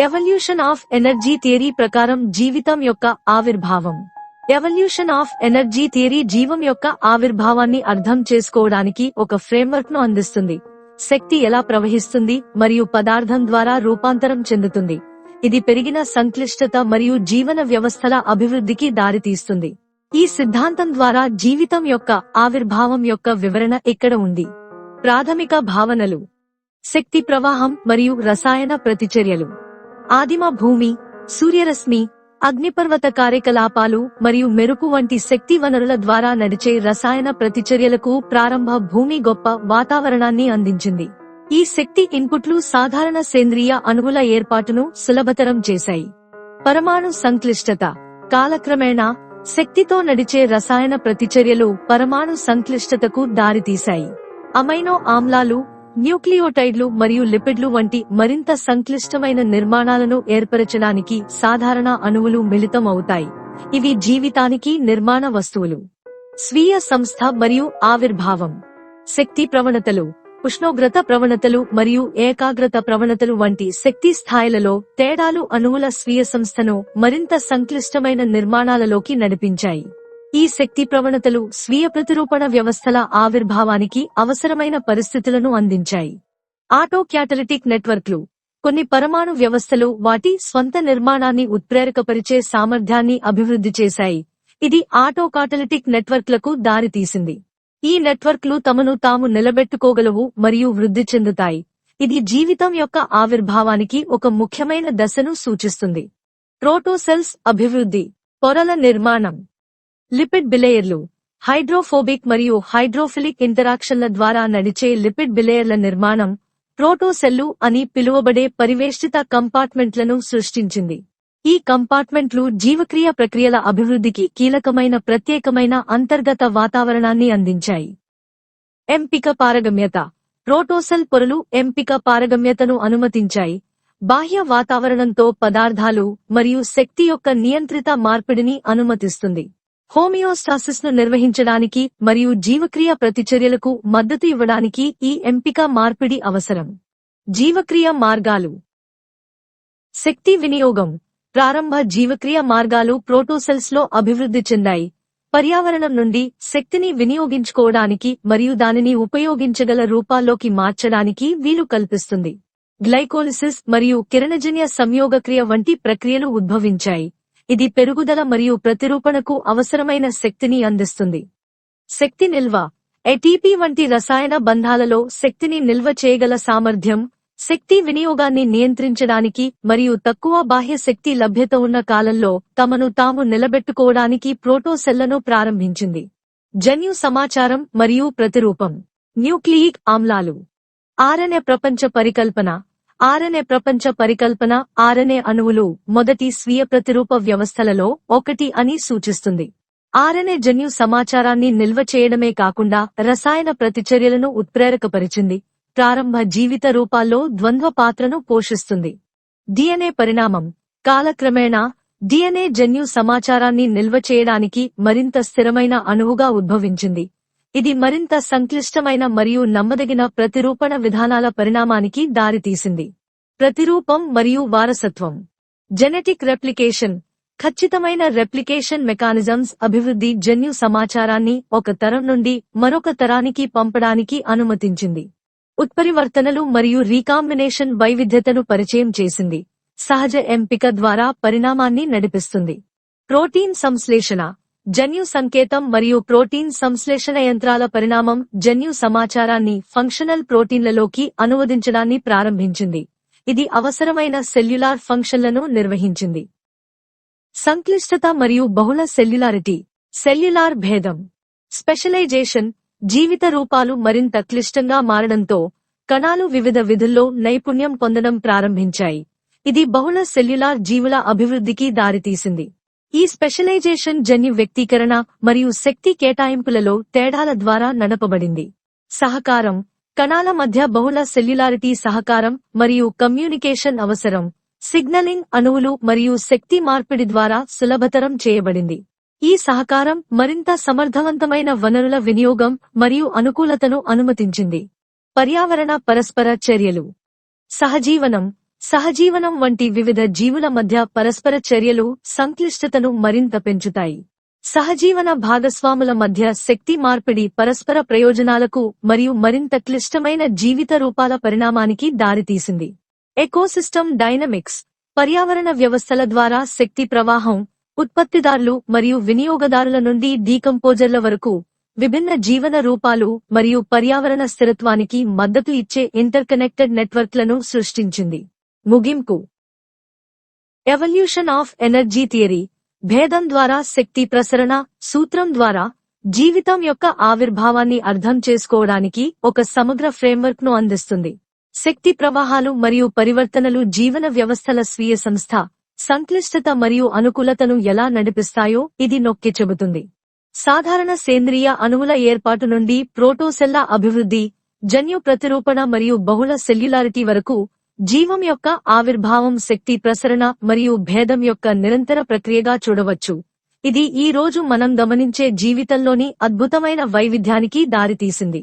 Evolution of energy theory ప్రకారం జీవితం యొక్క ఆవిర్భావం. ఎవల్యూషన్ ఆఫ్ ఎనర్జీ థియరీ జీవం యొక్క ఆవిర్భావాన్ని అర్థం చేసుకోవడానికి ఒక ఫ్రేమ్వర్క్ను అందిస్తుంది. శక్తి ఎలా ప్రవహిస్తుంది మరియు పదార్థం ద్వారా రూపాంతరం చెందుతుంది. ఇది పెరిగిన సంక్లిష్టత మరియు జీవన వ్యవస్థల అభివృద్ధికి దారితీస్తుంది. ఈ సిద్ధాంతం ద్వారా జీవితం యొక్క ఆవిర్భావం యొక్క వివరణ ఇక్కడ ఉంది? ప్రాథమిక భావనలు. శక్తి ప్రవాహం మరియు రసాయన ప్రతిచర్యలు. ఆదిమ భూమి సూర్యరశ్మి అగ్నిపర్వత కార్యకలాపాలు మరియు మెరుపు వంటి శక్తి వనరుల ద్వారా నడిచే రసాయన ప్రతిచర్యలకు ప్రారంభ భూమి గొప్ప వాతావరణాన్ని అందించింది. ఈ శక్తి ఇన్పుట్లు సాధారణ సేంద్రియ అణువుల ఏర్పాటును సులభతరం చేశాయి. పరమాణు సంక్లిష్టత కాలక్రమేణా శక్తితో నడిచే రసాయన ప్రతిచర్యలు పరమాణు సంక్లిష్టతకు దారితీశాయి. అమైనో ఆమ్లాలు న్యూక్లియోటైడ్లు మరియు లిపిడ్లు వంటి మరింత సంక్లిష్టమైన నిర్మాణాలను ఏర్పరచడానికి సాధారణ అణువులు మిళితం అవుతాయి ఇవి జీవితానికి నిర్మాణ వస్తువులు. స్వీయ సంస్థ మరియు ఆవిర్భావం. శక్తి ప్రవణతలు. ఉష్ణోగ్రత ప్రవణతలు మరియు ఏకాగ్రత ప్రవణతలు వంటి శక్తి స్థాయిలలో తేడాలు అణువుల స్వీయ సంస్థను మరింత సంక్లిష్టమైన నిర్మాణాలలోకి నడిపించాయి. ఈ శక్తి ప్రవణతలు స్వీయ ప్రతిరూపణ వ్యవస్థల ఆవిర్భావానికి అవసరమైన పరిస్థితులను అందించాయి. ఆటో క్యాటలిటిక్ నెట్వర్క్లు కొన్ని పరమాణు వ్యవస్థలు వాటి స్వంత నిర్మాణాన్ని ఉత్ప్రేరకపరిచే సామర్థ్యాన్ని అభివృద్ధి చేశాయి. ఇది ఆటో కాటలిటిక్ నెట్వర్క్లకు దారితీసింది. ఈ నెట్వర్క్లు తమను తాము నిలబెట్టుకోగలవు మరియు వృద్ధి చెందుతాయి. ఇది జీవితం యొక్క ఆవిర్భావానికి ఒక ముఖ్యమైన దశను సూచిస్తుంది. ప్రోటోసెల్స్ అభివృద్ధి పొరల నిర్మాణం. లిపిడ్ బిలేయర్లు హైడ్రోఫోబిక్ మరియు హైడ్రోఫిలిక్ ఇంటరాక్షన్ల ద్వారా నడిచే లిపిడ్ బిలేయర్ల నిర్మాణం ప్రోటోసెల్లు అని పిలువబడే పరివేష్టిత కంపార్ట్మెంట్లను సృష్టించింది. ఈ కంపార్ట్మెంట్లు జీవక్రియ ప్రక్రియల అభివృద్ధికి కీలకమైన ప్రత్యేకమైన అంతర్గత వాతావరణాన్ని అందించాయి. ఎంపిక పారగమ్యత ప్రోటోసెల్ పొరలు ఎంపిక పారగమ్యతను అనుమతించాయి. బాహ్య వాతావరణంతో పదార్థాలు మరియు శక్తి యొక్క నియంత్రిత మార్పిడిని అనుమతిస్తుంది. హోమియోస్టాసిస్ను నిర్వహించడానికి మరియు జీవక్రియ ప్రతిచర్యలకు మద్దతు ఇవ్వడానికి ఈ ఎంపిక మార్పిడి అవసరం. జీవక్రియ మార్గాలు. శక్తి వినియోగం. ప్రారంభ జీవక్రియ మార్గాలు ప్రోటోసెల్స్లో అభివృద్ధి చెందాయి. పర్యావరణం నుండి శక్తిని వినియోగించుకోవడానికి మరియు దానిని ఉపయోగించగల రూపాల్లోకి మార్చడానికి వీలు కల్పిస్తుంది. గ్లైకోలిసిస్ మరియు కిరణజన్య సంయోగక్రియ వంటి ప్రక్రియలు ఉద్భవించాయి. ఇది పెరుగుదల మరియు ప్రతిరూపణకు అవసరమైన శక్తిని అందిస్తుంది. శక్తి నిల్వ. ఎటీపీ వంటి రసాయన బంధాలలో శక్తిని నిల్వ చేయగల సామర్థ్యం శక్తి వినియోగాన్ని నియంత్రించడానికి మరియు తక్కువ బాహ్య శక్తి లభ్యత ఉన్న కాలంలో తమను తాము నిలబెట్టుకోవడానికి ప్రోటోసెల్లను ప్రారంభించింది. జన్యు సమాచారం మరియు ప్రతిరూపం. న్యూక్లియిక్ ఆమ్లాలు. ఆర్ఎన్ఏ ప్రపంచ పరికల్పన. ఆర్ఎన్ఏ ప్రపంచ పరికల్పన ఆర్ఎన్ఏ అణువులు మొదటి స్వీయ ప్రతిరూప వ్యవస్థలలో ఒకటి అని సూచిస్తుంది. ఆర్ఎన్ఏ జన్యు సమాచారాన్ని నిల్వ చేయడమే కాకుండా రసాయన ప్రతిచర్యలను ఉత్ప్రేరకపరిచింది. ప్రారంభ జీవిత రూపాల్లో ద్వంద్వ పాత్రను పోషిస్తుంది. డిఎన్ఏ పరిణామం. కాలక్రమేణా డిఎన్ఏ జన్యు సమాచారాన్ని నిల్వ చేయడానికి మరింత స్థిరమైన అణువుగా ఉద్భవించింది. ఇది మరింత సంక్లిష్టమైన మరియు నమ్మదగిన ప్రతిరూపణ విధానాల పరిణామానికి దారితీసింది. ప్రతిరూపం మరియు వారసత్వం. Genetic replication. ఖచ్చితమైన రెప్లికేషన్ మెకానిజమ్స్ అభివృద్ధి జన్యు సమాచారాన్ని ఒక తరం నుండి మరొక తరానికి పంపడానికి అనుమతించింది. ఉత్పరివర్తనలు మరియు రీకాంబినేషన్ వైవిధ్యతను పరిచయం చేసింది. సహజ ఎంపిక ద్వారా పరిణామాన్ని నడిపిస్తుంది. ప్రోటీన్ సంశ్లేషణ. జన్యు సంకేతం మరియు ప్రోటీన్ సంశ్లేషణ యంత్రాల పరిణామం జన్యు సమాచారాన్ని ఫంక్షనల్ ప్రోటీన్లలోకి అనువదించడాన్ని ప్రారంభించింది. ఇది అవసరమైన సెల్యులార్ ఫంక్షన్లను నిర్వహించింది. సంక్లిష్టత మరియు బహుళ సెల్యులారిటీ. సెల్యులార్ భేదం. స్పెషలైజేషన్. జీవిత రూపాలు మరింత క్లిష్టంగా మారడంతో కణాలు వివిధ విధుల్లో నైపుణ్యం పొందడం ప్రారంభించాయి. ఇది బహుళ సెల్యులార్ జీవుల అభివృద్ధికి దారితీసింది. ఈ స్పెషలైజేషన్ జన్యు వ్యక్తీకరణ మరియు శక్తి కేటాయింపులలో తేడాల ద్వారా నడపబడింది. సహకారం కణాల మధ్య బహుళ సెల్యులారిటీ సహకారం మరియు కమ్యూనికేషన్ అవసరం. సిగ్నలింగ్ అణువులు మరియు శక్తి మార్పిడి ద్వారా సులభతరం చేయబడింది. ఈ సహకారం మరింత సమర్థవంతమైన వనరుల వినియోగం మరియు అనుకూలతను అనుమతించింది. పర్యావరణ పరస్పర చర్యలు. సహజీవనం సహజీవనం వంటి వివిధ జీవుల మధ్య పరస్పర చర్యలు సంక్లిష్టతను మరింత పెంచుతాయి. సహజీవన భాగస్వాముల మధ్య శక్తి మార్పిడి పరస్పర ప్రయోజనాలకు మరియు మరింత క్లిష్టమైన జీవిత రూపాల పరిణామానికి దారితీసింది. ఎకోసిస్టమ్ డైనమిక్స్ పర్యావరణ వ్యవస్థల ద్వారా శక్తి ప్రవాహం ఉత్పత్తిదారులు మరియు వినియోగదారుల నుండి డీకంపోజర్ల వరకు విభిన్న జీవన రూపాలు మరియు పర్యావరణ స్థిరత్వానికి మద్దతు ఇచ్చే ఇంటర్కనెక్టెడ్ నెట్వర్క్లను సృష్టించింది. ముగింపు. ఎవల్యూషన్ ఆఫ్ ఎనర్జీ థియరీ భేదం ద్వారా శక్తి ప్రసరణ సూత్రం ద్వారా జీవితం యొక్క ఆవిర్భావాన్ని అర్థం చేసుకోవడానికి ఒక సమగ్ర ఫ్రేమ్వర్క్ను అందిస్తుంది. శక్తి ప్రవాహాలు మరియు పరివర్తనలు జీవన వ్యవస్థల స్వీయ సంస్థ సంక్లిష్టత మరియు అనుకూలతను ఎలా నడిపిస్తాయో ఇది నొక్కి చెబుతుంది. సాధారణ సేంద్రియ అణువుల ఏర్పాటు నుండి ప్రోటోసెల్లా అభివృద్ధి జన్యు ప్రతిరూపణ మరియు బహుళ సెల్యులారిటీ వరకు జీవం యొక్క ఆవిర్భావం శక్తి ప్రసరణ మరియు భేదం యొక్క నిరంతర ప్రక్రియగా చూడవచ్చు. ఇది ఈ రోజు మనం గమనించే జీవితంలోని అద్భుతమైన వైవిధ్యానికి దారితీసింది.